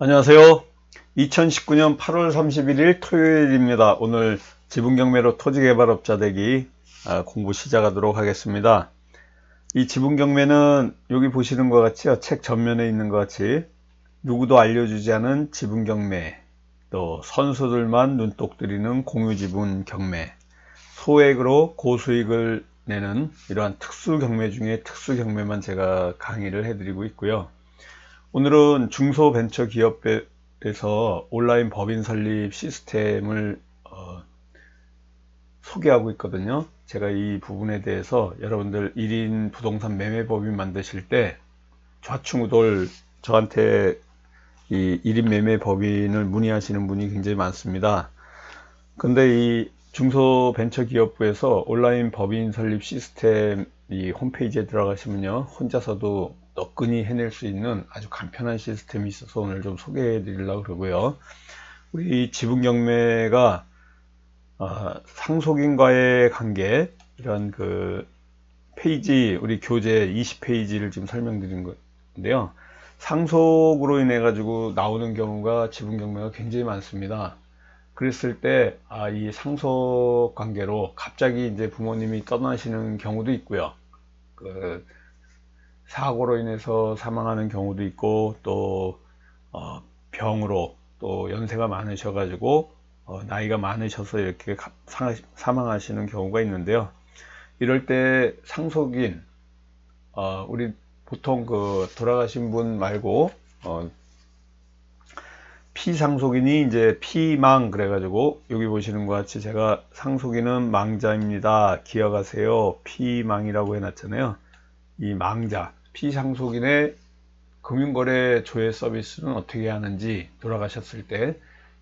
안녕하세요. 2019년 8월 31일 토요일입니다. 오늘 지분경매로 토지개발업자 되기 아, 공부 시작하도록 하겠습니다. 이 지분경매는 여기 보시는 것 같이요. 책 전면에 있는 것 같이 누구도 알려주지 않은 지분경매, 또 선수들만 눈독 들이는 공유지분 경매, 소액으로 고수익을 내는 이러한 특수 경매 중에 특수 경매만 제가 강의를 해드리고 있고요. 오늘은 중소벤처기업에서 온라인 법인 설립 시스템을 어, 소개하고 있거든요. 제가 이 부분에 대해서 여러분들 1인 부동산 매매 법인 만드실 때 좌충우돌 저한테 이 1인 매매 법인을 문의하시는 분이 굉장히 많습니다. 근데 이 중소벤처기업부에서 온라인 법인 설립 시스템 이 홈페이지에 들어가시면요. 혼자서도 너끈히 해낼 수 있는 아주 간편한 시스템이 있어서 오늘 좀 소개해 드리려고 그러고요. 우리 지분 경매가 어, 상속인과의 관계 이런 그 페이지 우리 교재 20페이지를 지금 설명드린 건데요. 상속으로 인해 가지고 나오는 경우가 지분 경매가 굉장히 많습니다. 그랬을 때, 아, 이 상속 관계로 갑자기 이제 부모님이 떠나시는 경우도 있고요. 그, 사고로 인해서 사망하는 경우도 있고 또 어, 병으로 또 연세가 많으셔가지고 어, 나이가 많으셔서 이렇게 사망하시는 경우가 있는데요. 이럴 때 상속인 어, 우리 보통 그 돌아가신 분 말고 어, 피상속인이 이제 피망 그래가지고 여기 보시는 것 같이 제가 상속인은 망자입니다. 기억하세요. 피망이라고 해놨잖아요. 이 망자 피상속인의 금융거래 조회 서비스는 어떻게 하는지 돌아가셨을 때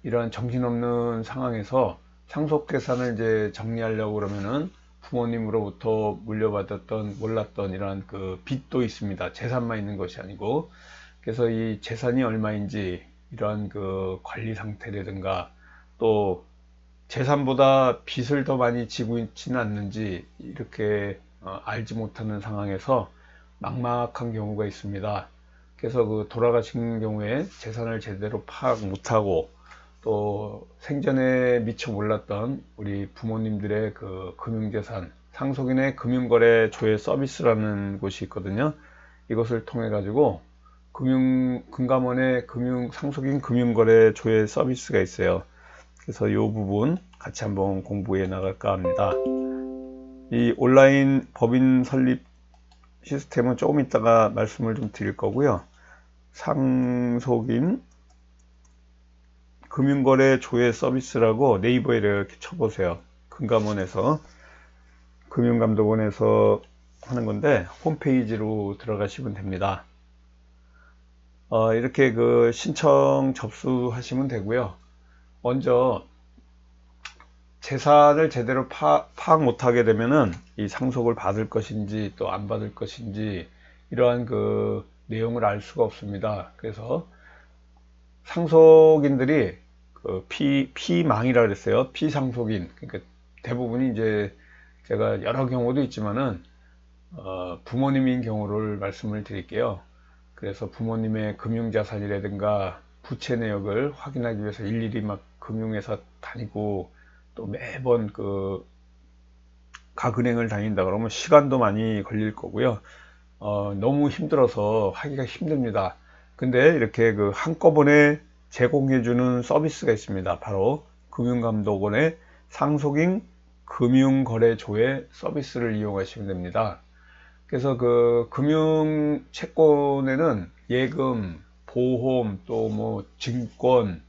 이러한 정신없는 상황에서 상속재산을 이제 정리하려고 그러면은 부모님으로부터 물려받았던 몰랐던 이러한 그 빚도 있습니다. 재산만 있는 것이 아니고 그래서 이 재산이 얼마인지 이러한 그 관리 상태라든가 또 재산보다 빚을 더 많이 지고 있지는 않는지 이렇게 어, 알지 못하는 상황에서 막막한 경우가 있습니다. 그래서 그 돌아가신 경우에 재산을 제대로 파악 못하고 또 생전에 미처 몰랐던 우리 부모님들의 그 금융재산, 상속인의 금융거래 조회 서비스라는 곳이 있거든요. 이것을 통해 가지고 금융 금감원의 금융 상속인 금융거래 조회 서비스가 있어요. 그래서 이 부분 같이 한번 공부해 나갈까 합니다. 이 온라인 법인 설립 시스템은 조금 이따가 말씀을 좀 드릴 거고요. 상속인 금융거래 조회 서비스라고 네이버에 이렇게 쳐보세요. 금감원에서 금융감독원에서 하는 건데 홈페이지로 들어가시면 됩니다. 어, 이렇게 그 신청 접수하시면 되고요. 먼저 재산을 제대로 파, 악 못하게 되면은 이 상속을 받을 것인지 또 안 받을 것인지 이러한 그 내용을 알 수가 없습니다. 그래서 상속인들이 그 피, 피망이라 그랬어요. 피상속인. 그러니까 대부분이 이제 제가 여러 경우도 있지만은 어, 부모님인 경우를 말씀을 드릴게요. 그래서 부모님의 금융자산이라든가 부채 내역을 확인하기 위해서 일일이 막 금융회사 다니고 또 매번 그각 은행을 다닌다 그러면 시간도 많이 걸릴 거고요. 어, 너무 힘들어서 하기가 힘듭니다. 근데 이렇게 그 한꺼번에 제공해주는 서비스가 있습니다. 바로 금융감독원의 상속인 금융거래조회 서비스를 이용하시면 됩니다. 그래서 그 금융 채권에는 예금, 보험, 또 뭐 증권,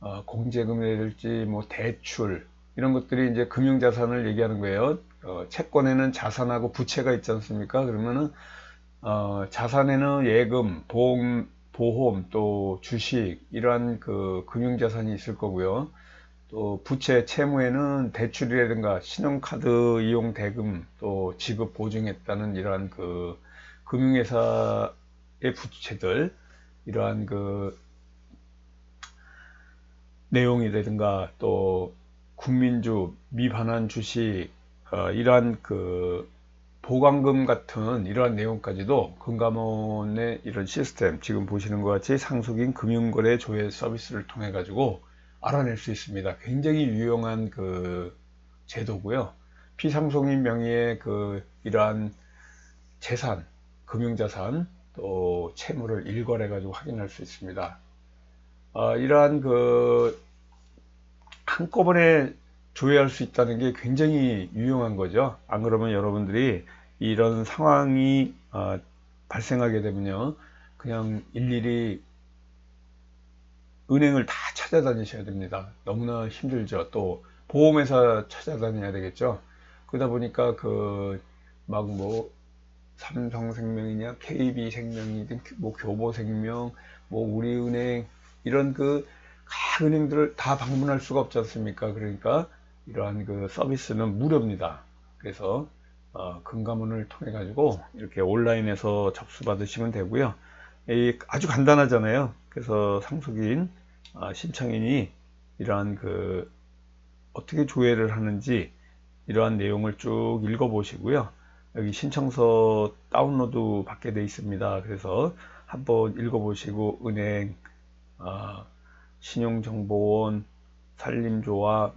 어, 공제금이랄지 뭐 대출 이런 것들이 이제 금융자산을 얘기하는 거예요. 어, 채권에는 자산하고 부채가 있지 않습니까? 그러면은 어, 자산에는 예금, 보험, 보험, 또 주식 이러한 그 금융자산이 있을 거고요. 또 부채 채무에는 대출이라든가 신용카드 이용 대금 또 지급 보증했다는 이러한 그 금융회사의 부채들 이러한 그 내용이라든가 또 국민주, 미반환 주식 어, 이러한 그 보강금 같은 이러한 내용까지도 금감원의 이런 시스템 지금 보시는 것 같이 상속인 금융거래 조회 서비스를 통해 가지고 알아낼 수 있습니다. 굉장히 유용한 그 제도고요. 피상속인 명의의 그 이러한 재산, 금융자산 또 채무를 일괄해 가지고 확인할 수 있습니다. 어, 이러한 그 한꺼번에 조회할 수 있다는 게 굉장히 유용한 거죠. 안 그러면 여러분들이 이런 상황이 어, 발생하게 되면요. 그냥 일일이 은행을 다 찾아다니셔야 됩니다. 너무나 힘들죠. 또 보험회사 찾아다녀야 되겠죠. 그러다 보니까 그 막 뭐 삼성생명이냐 KB생명이든 뭐 교보생명 뭐 우리은행 이런 그 각 은행들을 다 방문할 수가 없지 않습니까? 그러니까 이러한 그 서비스는 무료입니다. 그래서 어, 금감원을 통해 가지고 이렇게 온라인에서 접수 받으시면 되고요. 이 아주 간단하잖아요. 그래서 상속인 아, 신청인이 이러한 그 어떻게 조회를 하는지 이러한 내용을 쭉 읽어 보시고요. 여기 신청서 다운로드 받게 되어 있습니다. 그래서 한번 읽어 보시고 은행, 아, 신용정보원, 산림조합,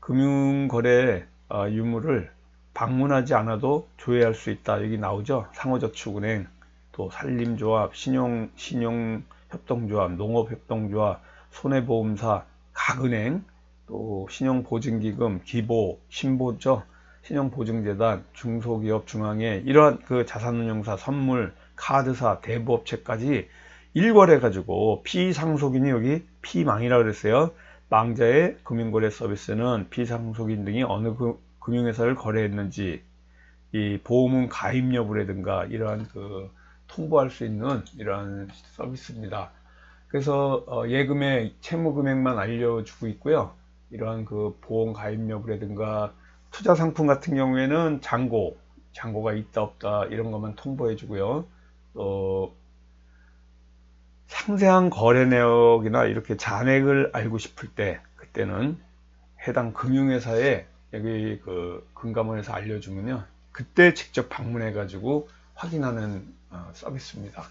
금융거래 아, 유무를 방문하지 않아도 조회할 수 있다. 여기 나오죠. 상호저축은행, 또 산림조합, 신용, 신용협동조합, 농업협동조합, 손해보험사, 각은행, 또 신용보증기금, 기보, 신보죠. 신용보증재단, 중소기업 중앙회 이러한 그 자산운용사, 선물, 카드사, 대부업체까지 일괄해 가지고 피상속인이 여기 피망이라 그랬어요. 망자의 금융거래 서비스는 피상속인 등이 어느 그 금융회사를 거래했는지 이 보험은 가입 여부라든가 이러한 그 통보할 수 있는 이러한 서비스입니다. 그래서 어 예금의 채무 금액만 알려주고 있고요. 이러한 그 보험 가입 여부라든가 투자 상품 같은 경우에는 잔고, 잔고가 있다 없다 이런 것만 통보해 주고요. 또 상세한 거래 내역이나 이렇게 잔액을 알고 싶을 때 그때는 해당 금융회사에 여기 그 금감원에서 알려주면요. 그때 직접 방문해 가지고 확인하는 어, 서비스입니다.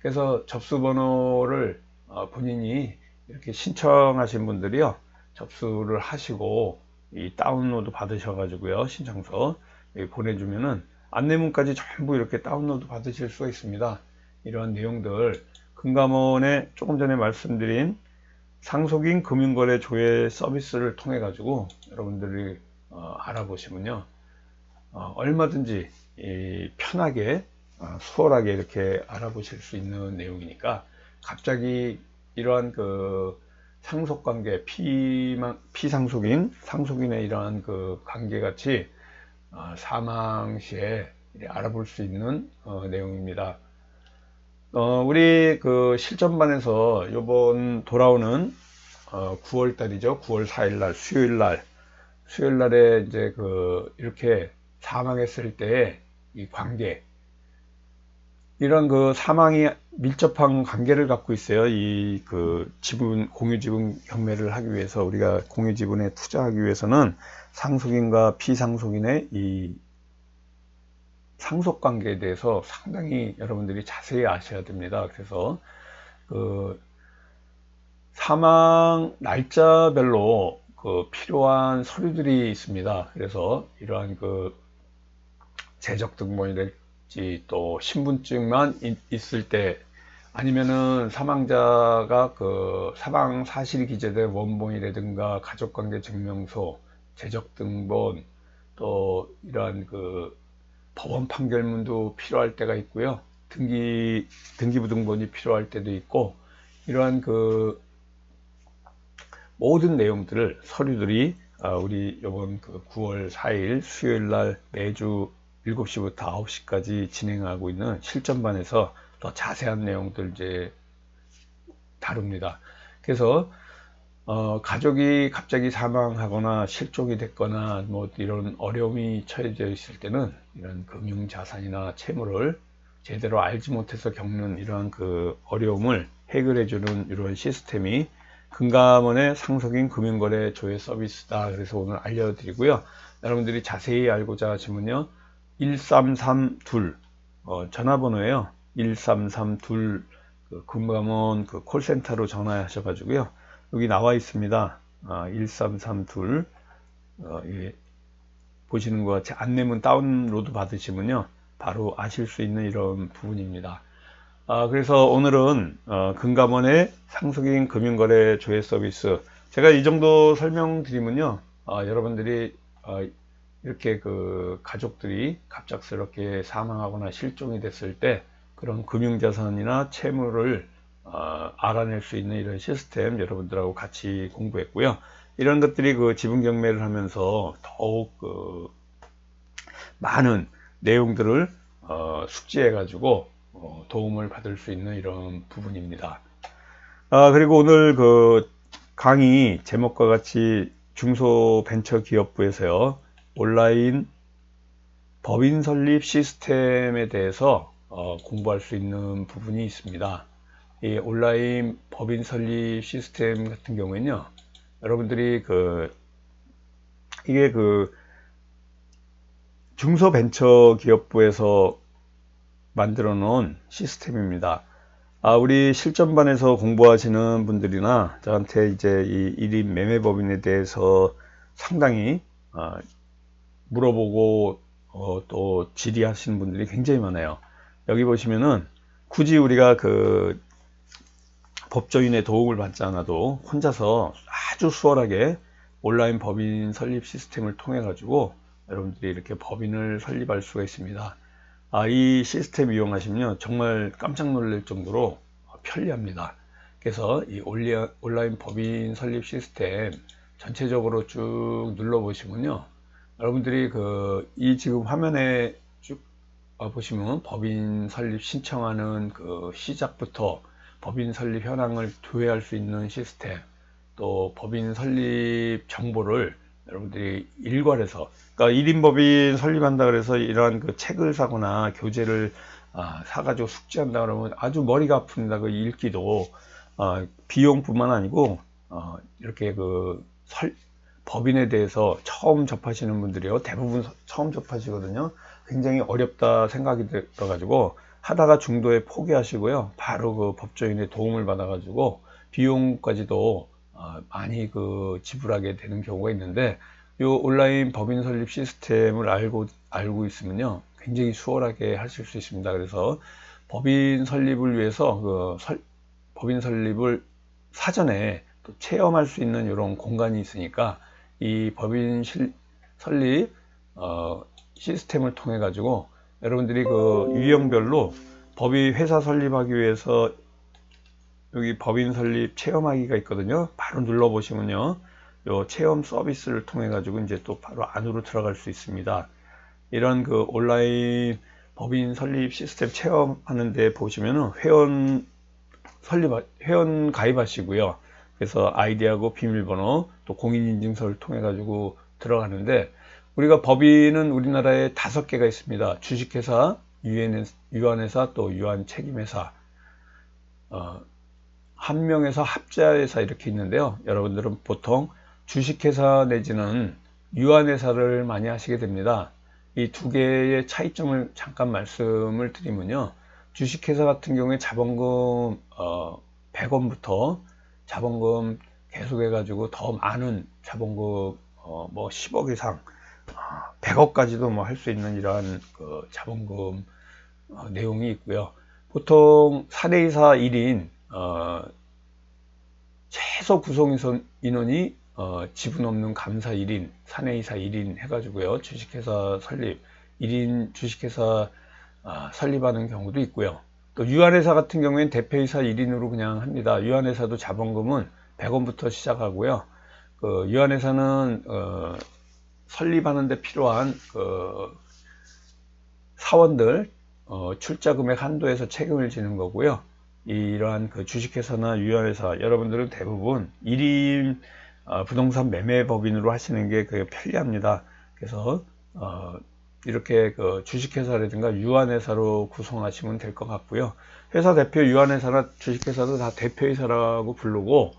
그래서 접수번호를 어, 본인이 이렇게 신청하신 분들이요. 접수를 하시고 이 다운로드 받으셔 가지고요. 신청서 보내주면은 안내문까지 전부 이렇게 다운로드 받으실 수가 있습니다. 이런 내용들 금감원에 조금 전에 말씀드린 상속인 금융거래 조회 서비스를 통해 가지고 여러분들이 어, 알아보시면요 어, 얼마든지 편하게 어, 수월하게 이렇게 알아보실 수 있는 내용이니까 갑자기 이러한 그 상속관계 피망, 피상속인 상속인의 이러한 그 관계같이 어, 사망 시에 알아볼 수 있는 어, 내용입니다. 어, 우리 그 실전반에서 요번 돌아오는 어, 9월 달이죠. 9월 4일 날 수요일 날 수요일 날에 이제 그 이렇게 사망했을 때 이 관계 이런 그 사망이 밀접한 관계를 갖고 있어요. 이 그 지분 공유 지분 경매를 하기 위해서 우리가 공유 지분에 투자하기 위해서는 상속인과 피상속인의 이 상속 관계에 대해서 상당히 여러분들이 자세히 아셔야 됩니다. 그래서 그 사망 날짜별로 그 필요한 서류들이 있습니다. 그래서 이러한 그 재적 등본이랄지 또 신분증만 있을 때 아니면은 사망자가 그 사망 사실이 기재된 원본이라든가 가족관계 증명서, 재적 등본 또 이러한 그 법원 판결문도 필요할 때가 있고요. 등기 등기부등본이 필요할 때도 있고 이러한 그 모든 내용들을 서류들이 아, 우리 이번 그 9월 4일 수요일 날 매주 7시부터 9시까지 진행하고 있는 실전반에서 더 자세한 내용들 이제 다룹니다. 그래서 어, 가족이 갑자기 사망하거나 실종이 됐거나 뭐 이런 어려움이 처해져 있을 때는 이런 금융 자산이나 채무를 제대로 알지 못해서 겪는 이러한 그 어려움을 해결해 주는 이런 시스템이 금감원의 상속인 금융거래 조회 서비스다. 그래서 오늘 알려드리고요. 여러분들이 자세히 알고자 하시면요. 1332 어, 전화번호예요. 1332 그 금감원 그 콜센터로 전화하셔 가지고요. 여기 나와 있습니다. 아, 1332 어, 예, 보시는 것 같이 안내문 다운로드 받으시면요. 바로 아실 수 있는 이런 부분입니다. 아, 그래서 오늘은 어, 금감원의 상속인 금융거래 조회 서비스 제가 이 정도 설명드리면요. 아, 여러분들이 아, 이렇게 그 가족들이 갑작스럽게 사망하거나 실종이 됐을 때 그런 금융자산이나 채무를 어, 알아낼 수 있는 이런 시스템 여러분들하고 같이 공부했고요. 이런 것들이 그 지분 경매를 하면서 더욱 그 많은 내용들을 어, 숙지해 가지고 어, 도움을 받을 수 있는 이런 부분입니다. 아, 그리고 오늘 그 강의 제목과 같이 중소벤처기업부에서요 온라인 법인 설립 시스템에 대해서 어, 공부할 수 있는 부분이 있습니다. 이 온라인 법인 설립 시스템 같은 경우에는요, 여러분들이 그 이게 그 중소벤처기업부에서 만들어 놓은 시스템입니다. 아, 우리 실전반에서 공부하시는 분들이나 저한테 이제 이 1인 매매법인에 대해서 상당히 어, 물어보고 어, 또 질의하시는 분들이 굉장히 많아요. 여기 보시면은 굳이 우리가 그 법조인의 도움을 받지 않아도 혼자서 아주 수월하게 온라인 법인 설립 시스템을 통해 가지고 여러분들이 이렇게 법인을 설립할 수가 있습니다. 아, 이 시스템 이용하시면 정말 깜짝 놀랄 정도로 편리합니다. 그래서 이 온라인 법인 설립 시스템 전체적으로 쭉 눌러 보시면요. 여러분들이 그 이 지금 화면에 쭉 보시면 법인 설립 신청하는 그 시작부터 법인 설립 현황을 조회할 수 있는 시스템 또 법인 설립 정보를 여러분들이 일괄해서 그러니까 1인 법인 설립한다 그래서 이러한 그 책을 사거나 교재를 아, 사가지고 숙지한다 그러면 아주 머리가 아픕니다. 그 읽기도 어, 비용뿐만 아니고 어, 이렇게 그 설, 법인에 대해서 처음 접하시는 분들이요. 대부분 처음 접하시거든요. 굉장히 어렵다 생각이 들어가지고 하다가 중도에 포기하시고요. 바로 그 법조인의 도움을 받아가지고 비용까지도 어, 많이 그 지불하게 되는 경우가 있는데 이 온라인 법인 설립 시스템을 알고 알고 있으면요. 굉장히 수월하게 하실 수 있습니다. 그래서 법인 설립을 위해서 그 설, 법인 설립을 사전에 또 체험할 수 있는 이런 공간이 있으니까 이 법인 실, 설립 어, 시스템을 통해 가지고 여러분들이 그 유형별로 법인 회사 설립하기 위해서 여기 법인 설립 체험하기가 있거든요. 바로 눌러 보시면요. 요 체험 서비스를 통해 가지고 이제 또 바로 안으로 들어갈 수 있습니다. 이런 그 온라인 법인 설립 시스템 체험하는데 보시면은 회원 설립 회원 가입하시고요. 그래서 아이디하고 비밀번호 또 공인인증서를 통해 가지고 들어가는데 우리가 법인은 우리나라에 다섯 개가 있습니다. 주식회사, 유한회사, 또 유한책임회사, 어, 한 명에서 합자회사 이렇게 있는데요. 여러분들은 보통 주식회사 내지는 유한회사를 많이 하시게 됩니다. 이 두 개의 차이점을 잠깐 말씀을 드리면요. 주식회사 같은 경우에 자본금 어, 100원부터 자본금 계속해가지고 더 많은 자본금 어, 뭐 10억 이상 100억까지도 어, 뭐할 수 있는 이러한 그 자본금 어, 내용이 있고요. 보통 사내이사 1인 어, 최소 구성 인원이 어, 지분 없는 감사 1인, 사내 이사 1인 해가지고요. 주식회사 설립, 1인 주식회사 아, 설립하는 경우도 있고요. 또 유한회사 같은 경우에는 대표이사 1인으로 그냥 합니다. 유한회사도 자본금은 100원부터 시작하고요. 그 유한회사는 어, 설립하는 데 필요한 그 사원들 어, 출자 금액 한도에서 책임을 지는 거고요. 이러한 그 주식회사나 유한회사 여러분들은 대부분 1인 어, 부동산 매매법인으로 하시는 게 그게 편리합니다. 그래서 어, 이렇게 그 주식회사라든가 유한회사로 구성하시면 될 것 같고요. 회사 대표 유한회사나 주식회사도 다 대표이사라고 부르고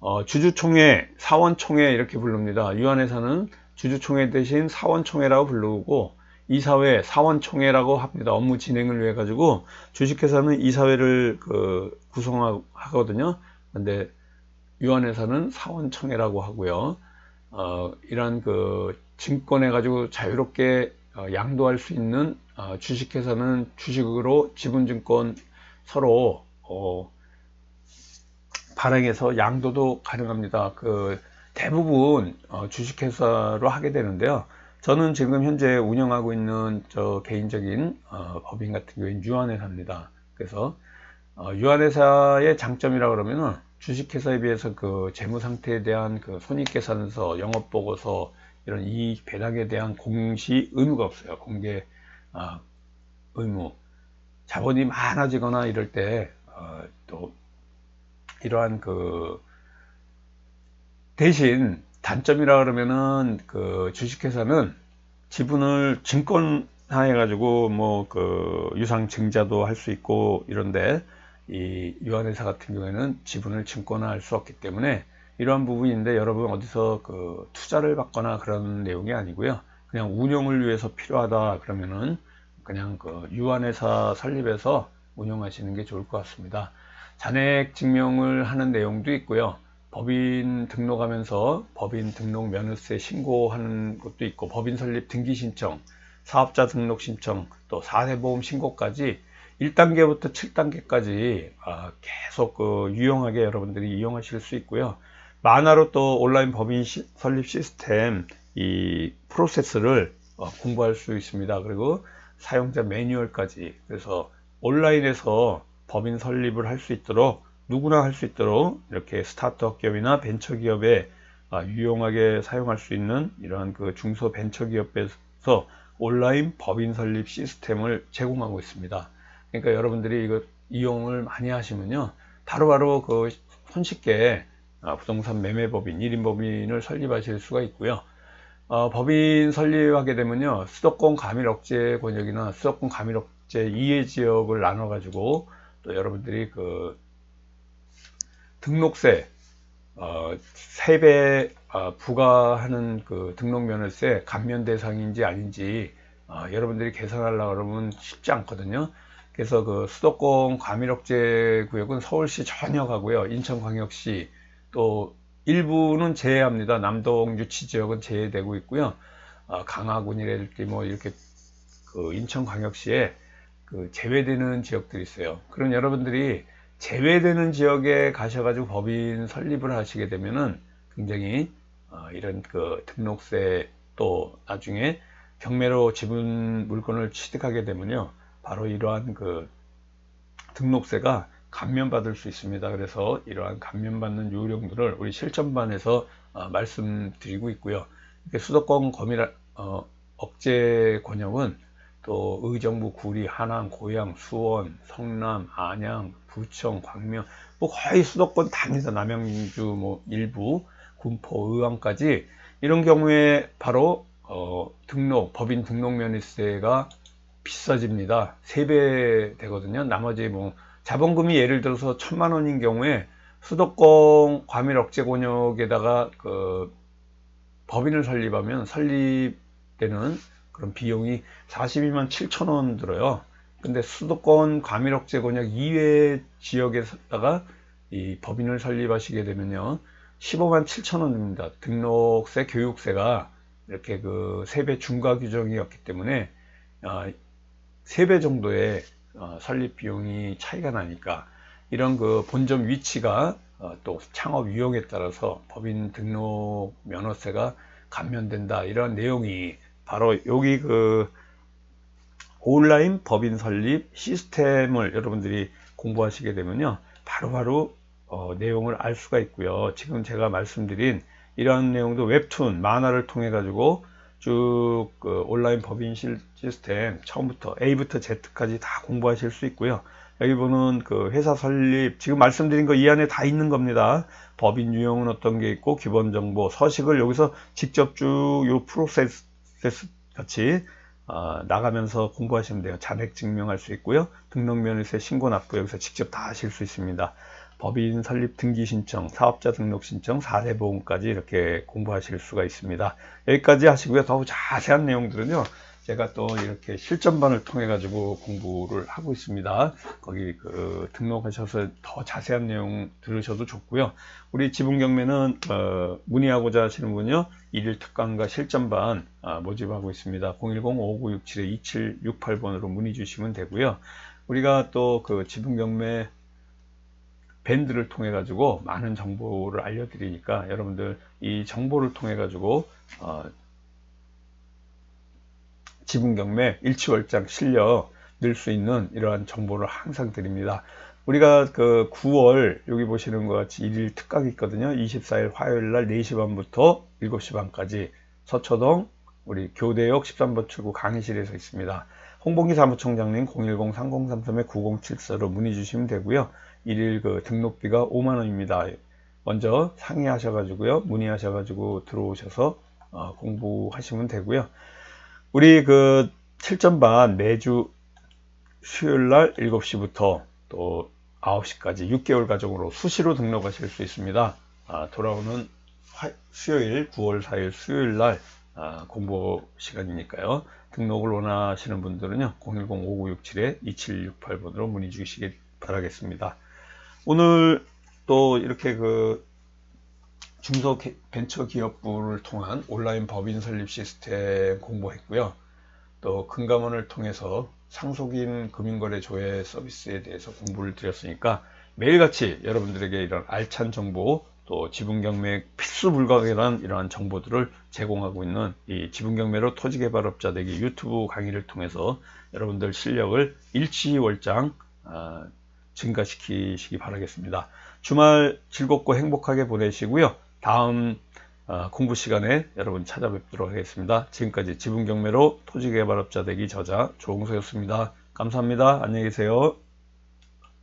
어, 주주총회, 사원총회 이렇게 부릅니다. 유한회사는 주주총회 대신 사원총회라고 부르고 이사회 사원총회라고 합니다. 업무 진행을 위해 가지고 주식회사는 이사회를 그 구성하거든요. 근데 유한회사는 사원총회라고 하고요. 어, 이러한 그 증권해 가지고 자유롭게 어, 양도할 수 있는 어, 주식회사는 주식으로 지분증권 서로 어, 발행해서 양도도 가능합니다. 그 대부분 어, 주식회사로 하게 되는데요. 저는 지금 현재 운영하고 있는 저 개인적인 어, 법인 같은 경우에는 유한회사입니다. 그래서 어, 유한회사의 장점이라 그러면은 주식회사에 비해서 그 재무 상태에 대한 그 손익계산서, 영업보고서 이런 이익 배당에 대한 공시 의무가 없어요. 공개 아, 의무. 자본이 많아지거나 이럴 때또 이러한 그 대신 단점이라 그러면은 그 주식회사는 지분을 증권화해 가지고 뭐 그 유상 증자도 할 수 있고 이런데 이 유한회사 같은 경우에는 지분을 증권화할 수 없기 때문에 이러한 부분인데 여러분 어디서 그 투자를 받거나 그런 내용이 아니고요. 그냥 운영을 위해서 필요하다 그러면은 그냥 그 유한회사 설립해서 운영하시는 게 좋을 것 같습니다. 잔액 증명을 하는 내용도 있고요. 법인 등록하면서 법인 등록 면허세 신고하는 것도 있고 법인 설립 등기 신청, 사업자 등록 신청, 또 4대 보험 신고까지 1단계부터 7단계까지 아, 계속 그 유용하게 여러분들이 이용하실 수 있고요. 만화로 또 온라인 법인 설립 시스템 이 프로세스를 어, 공부할 수 있습니다. 그리고 사용자 매뉴얼까지 그래서 온라인에서 법인 설립을 할 수 있도록 누구나 할 수 있도록 이렇게 스타트업 기업이나 벤처 기업에 아, 유용하게 사용할 수 있는 이러한 그 중소 벤처 기업에서 온라인 법인 설립 시스템을 제공하고 있습니다. 그러니까 여러분들이 이거 이용을 많이 하시면요. 바로바로 그 손쉽게 아, 부동산 매매 법인, 1인 법인을 설립하실 수가 있고요. 어, 법인 설립하게 되면요. 수도권 가밀 억제 권역이나 수도권 가밀 억제 이해 지역을 나눠 가지고 또 여러분들이 그 등록세 어, 세배 어, 부과하는 그 등록면허세 감면 대상인지 아닌지 어, 여러분들이 계산하려고 그러면 쉽지 않거든요. 그래서 그 수도권 과밀억제 구역은 서울시 전혀 가고요. 인천광역시 또 일부는 제외합니다. 남동 유치 지역은 제외되고 있고요. 어, 강화군이랄지 뭐 이렇게 그 인천광역시에 그 제외되는 지역들이 있어요. 그럼 여러분들이 제외되는 지역에 가셔가지고 법인 설립을 하시게 되면은 굉장히 어, 이런 그 등록세 또 나중에 경매로 지분 물건을 취득하게 되면요 바로 이러한 그 등록세가 감면받을 수 있습니다. 그래서 이러한 감면받는 요령들을 우리 실전반에서 어, 말씀드리고 있고요. 수도권 검일 어, 억제 권역은 또 의정부, 구리, 한양, 고양, 수원, 성남, 안양, 부천, 광명 뭐 거의 수도권 다니다 남양주 뭐 일부, 군포, 의왕까지 이런 경우에 바로 어, 등록 법인 등록 면허세가 비싸집니다. 3배 되거든요. 나머지 뭐 자본금이 예를 들어서 천만 원인 경우에 수도권 과밀 억제 권역에다가 그 법인을 설립하면 설립되는 그럼 비용이 42만 7천 원 들어요. 근데 수도권 과밀억제 권역 이외 지역에다가 이 법인을 설립하시게 되면요. 15만 7천 원입니다. 등록세, 교육세가 이렇게 그 세배 중과 규정이었기 때문에 어, 3배 정도의 어, 설립 비용이 차이가 나니까 이런 그 본점 위치가 어, 또 창업 유형에 따라서 법인 등록 면허세가 감면된다 이런 내용이 바로 여기 그 온라인 법인 설립 시스템을 여러분들이 공부하시게 되면요. 바로 바로 어, 내용을 알 수가 있고요. 지금 제가 말씀드린 이러한 내용도 웹툰, 만화를 통해 가지고 쭉 그 온라인 법인 시스템 처음부터 A부터 Z까지 다 공부하실 수 있고요. 여기 보는 그 회사 설립 지금 말씀드린 거 이 안에 다 있는 겁니다. 법인 유형은 어떤 게 있고 기본 정보 서식을 여기서 직접 쭉 요 프로세스 같이 어, 나가면서 공부하시면 돼요. 잔액 증명할 수 있고요. 등록면허세 신고 납부 여기서 직접 다 하실 수 있습니다. 법인 설립 등기 신청, 사업자 등록 신청, 사례보험까지 이렇게 공부하실 수가 있습니다. 여기까지 하시고요. 더 자세한 내용들은요. 제가 또 이렇게 실전반을 통해 가지고 공부를 하고 있습니다. 거기 그 등록하셔서 더 자세한 내용 들으셔도 좋고요. 우리 지분 경매는 어, 문의하고자 하시는 분요 일일 특강과 실전반 아, 모집하고 있습니다. 010-5967-2768번으로 문의 주시면 되고요. 우리가 또 그 지분 경매 밴드를 통해 가지고 많은 정보를 알려드리니까 여러분들 이 정보를 통해 가지고 어, 지분 경매 일치월장 실력 늘 수 있는 이러한 정보를 항상 드립니다. 우리가 그 9월 여기 보시는 것 같이 일일 특강이 있거든요. 24일 화요일 날 4시 반부터 7시 반까지 서초동 우리 교대역 13번 출구 강의실에서 있습니다. 홍봉기 사무총장님 010-3033-9074로 문의 주시면 되고요. 일일 그 등록비가 5만 원입니다. 먼저 상의하셔가지고요. 문의하셔가지고 들어오셔서 어, 공부하시면 되고요. 우리 그 7점반 매주 수요일 날 7시부터 또 9시까지 6개월 과정으로 수시로 등록하실 수 있습니다. 아, 돌아오는 화, 수요일 9월 4일 수요일 날 아, 공부 시간이니까요. 등록을 원하시는 분들은요. 010-5967-2768번으로 문의 주시기 바라겠습니다. 오늘 또 이렇게 그 중소벤처기업부를 통한 온라인 법인 설립 시스템 공부했고요. 또 금감원을 통해서 상속인 금융거래 조회 서비스에 대해서 공부를 드렸으니까 매일같이 여러분들에게 이런 알찬 정보 또 지분경매 필수 불가결한 이러한 정보들을 제공하고 있는 이 지분경매로 토지개발업자 되기 유튜브 강의를 통해서 여러분들 실력을 일치월장 아, 증가시키시기 바라겠습니다. 주말 즐겁고 행복하게 보내시고요. 다음 어, 공부 시간에 여러분 찾아뵙도록 하겠습니다. 지금까지 지분경매로 토지개발업자 되기 저자 조홍소였습니다. 감사합니다. 안녕히 계세요.